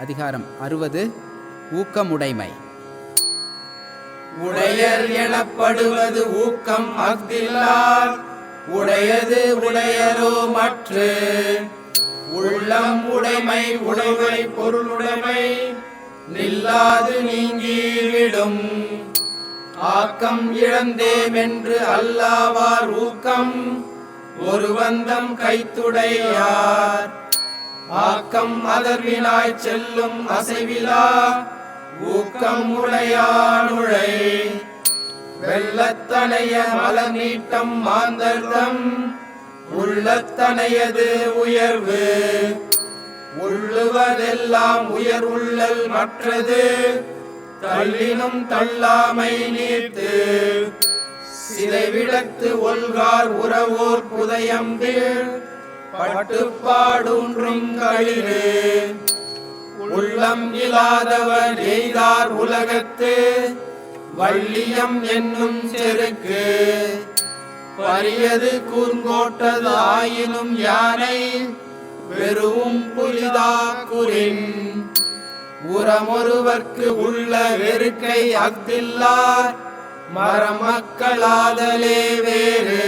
அதிகாரம் அறுபது. ஊக்கமுடைமை. உடையர் எனப்படுவது ஊக்கம் அஃதில்லார். உடையது உடையரோ மற்று. உள்ளம் உடைமை உடைமை பொருளுடைமை நில்லாது நீங்கிவிடும். ஆக்கம் இழந்தேமென்று அல்லாவார் ஊக்கம். ஒரு வந்தம் கைத்துடையார். ஆக்கம் அதர்வினாய் செல்லும் அசைவிலா. ஊக்கம் உடையானுழை. வெள்ளத்தனைய மல நீட்டம் மாந்தர்தம். உள்ளத்தனையது உயர்வு. உள்ளுவதெல்லாம் உயர் உள்ளல் மற்றது. தள்ளினும் தள்ளாமை நீர்த்து. சிதைவிடத்து ஒல்கார் உறவோர் புதையம்பில். பட்டுப்பாடுன்றும் களிறு உள்ளம் இல்லாதவர் எய்தார் உலகத்து வள்ளியம் என்னும் செருக்கு. பரியது கூர்ங்கோட்டது ஆயினும் யானை வெறும் புலிதா குறின் உரமொருவர்க்கு உள்ள வெறுக்கை அக்தில்லார் மரமக்களாதலே வேறு.